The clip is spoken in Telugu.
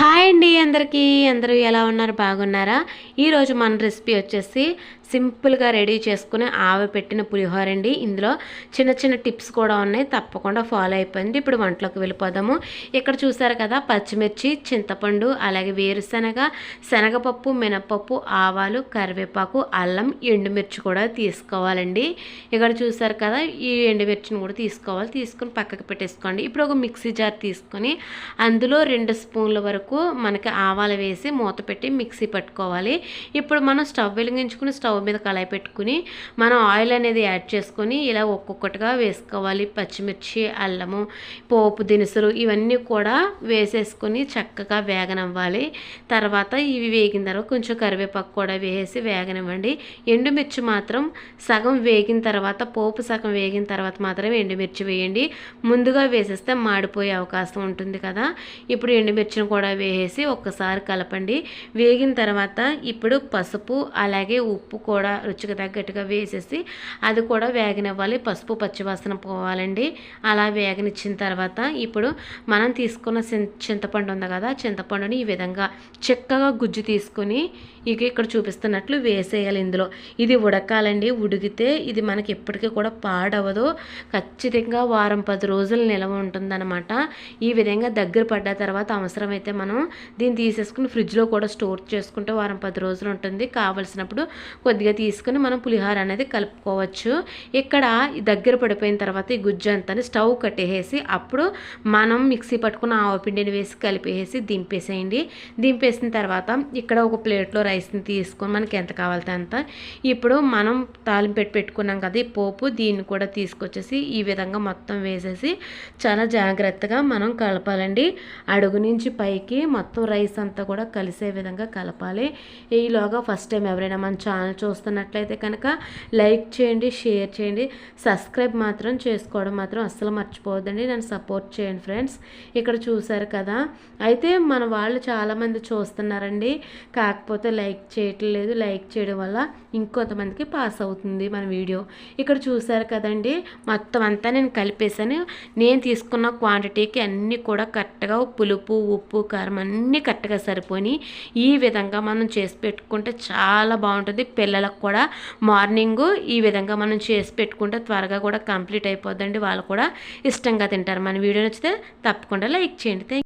హాయ్ అండి అందరికీ. అందరూ ఎలా ఉన్నారు? బాగున్నారా? ఈరోజు మన రెసిపీ వచ్చేసి సింపుల్గా రెడీ చేసుకుని ఆవి పెట్టిన పులిహోర అండి. ఇందులో చిన్న చిన్న టిప్స్ కూడా ఉన్నాయి. తప్పకుండా ఫాలో అయిపోయింది. ఇప్పుడు వంటలోకి వెళ్ళిపోదాము. ఇక్కడ చూసారు కదా పచ్చిమిర్చి చింతపండు అలాగే వేరుశనగ శనగపప్పు మినపప్పు ఆవాలు కరివేపాకు అల్లం ఎండుమిర్చి కూడా తీసుకోవాలండి. ఇక్కడ చూసారు కదా ఈ ఎండుమిర్చిని కూడా తీసుకోవాలి. తీసుకుని పక్కకి పెట్టేసుకోండి. ఇప్పుడు ఒక మిక్సీ జార్ తీసుకొని అందులో రెండు స్పూన్ల వరకు మనకి ఆవాలు వేసి మూత పెట్టి మిక్సీ పట్టుకోవాలి. ఇప్పుడు మనం స్టవ్ వెలిగించుకుని స్టవ్ మీద కళాయి పెట్టుకుని మనం ఆయిల్ అనేది యాడ్ చేసుకొని ఇలా ఒక్కొక్కటిగా వేసుకోవాలి. పచ్చిమిర్చి అల్లము పోపు దినుసులు ఇవన్నీ కూడా వేసేసుకొని చక్కగా వేగనివ్వాలి. తర్వాత ఇవి వేగిన తర్వాత కొంచెం కరివేపాకు కూడా వేసి వేగనివ్వండి. ఎండుమిర్చి మాత్రం సగం వేగిన తర్వాత పోపు సగం వేగిన తర్వాత మాత్రమే ఎండుమిర్చి వేయండి. ముందుగా వేసేస్తే మాడిపోయే అవకాశం ఉంటుంది కదా. ఇప్పుడు ఎండుమిర్చిని కూడా వేసేసి ఒక్కసారి కలపండి. వేగిన తర్వాత ఇప్పుడు పసుపు అలాగే ఉప్పు కూడా రుచికి తగ్గట్టుగా వేసేసి అది కూడా వేగనివ్వాలి. పసుపు పచ్చివాసన పోవాలండి. అలా వేగనిచ్చిన తర్వాత ఇప్పుడు మనం తీసుకున్న చింతపండు ఉంది కదా చింతపండుని ఈ విధంగా చక్కగా గుజ్జు తీసుకొని ఇక ఇక్కడ చూపిస్తున్నట్లు వేసేయాలి ఇందులో. ఇది ఉడకాలండి. ఉడికితే ఇది మనకి ఎప్పటికీ కూడా పాడవదు. ఖచ్చితంగా వారం పది రోజులు నిలవ ఉంటుందన్నమాట. ఈ విధంగా దగ్గర పడ్డ తర్వాత అవసరమైతే మనం దీన్ని తీసేసుకుని ఫ్రిడ్జ్లో కూడా స్టోర్ చేసుకుంటే వారం పది రోజులు ఉంటుంది. కావలసినప్పుడు కొద్దిగా తీసుకుని మనం పులిహోర అనేది కలుపుకోవచ్చు. ఇక్కడ దగ్గర పడిపోయిన తర్వాత ఈ గుజ్జు అంతా స్టవ్ కట్టేసి అప్పుడు మనం మిక్సీ పట్టుకున్న ఆవపిండిని వేసి కలిపేసి దింపేసేయండి. దింపేసిన తర్వాత ఇక్కడ ఒక ప్లేట్లో రైస్ని తీసుకొని మనకి ఎంత కావాలంటే అంత ఇప్పుడు మనం తాలింపు పెట్టి పెట్టుకున్నాం కదా ఈ పోపు దీన్ని కూడా తీసుకొచ్చేసి ఈ విధంగా మొత్తం వేసేసి చాలా జాగ్రత్తగా మనం కలపాలండి. అడుగు నుంచి పైకి మొత్తం రైస్ అంతా కూడా కలిసే విధంగా కలపాలి. ఈలోగా ఫస్ట్ టైం ఎవరైనా మన ఛానల్ చూస్తున్నట్లయితే కనుక లైక్ చేయండి షేర్ చేయండి. సబ్స్క్రైబ్ మాత్రం చేసుకోవడం మాత్రం అస్సలు మర్చిపోవద్దండి. నన్ను సపోర్ట్ చేయండి ఫ్రెండ్స్. ఇక్కడ చూశారు కదా. అయితే మన వాళ్ళు చాలామంది చూస్తున్నారండి. కాకపోతే లైక్ చేయట్లేదు లైక్ చేయడం వల్ల ఇంకొంతమందికి పాస్ అవుతుంది మన వీడియో. ఇక్కడ చూశారు కదండి. మొత్తం అంతా నేను కలిపేసాను నేను తీసుకున్న క్వాంటిటీకి అన్నీ కూడా కరెక్ట్గా పులుపు ఉప్పు కారం అన్నీ కరెక్ట్గా సరిపోయి ఈ విధంగా మనం చేసి పెట్టుకుంటే చాలా బాగుంటుంది. పిల్లలకు కూడా మార్నింగ్ ఈ విధంగా మనం చేసి పెట్టుకుంటే త్వరగా కూడా కంప్లీట్ అయిపోద్దండి. వాళ్ళు కూడా ఇష్టంగా తింటారు. మన వీడియో నచ్చితే తప్పకుండా లైక్ చేయండి.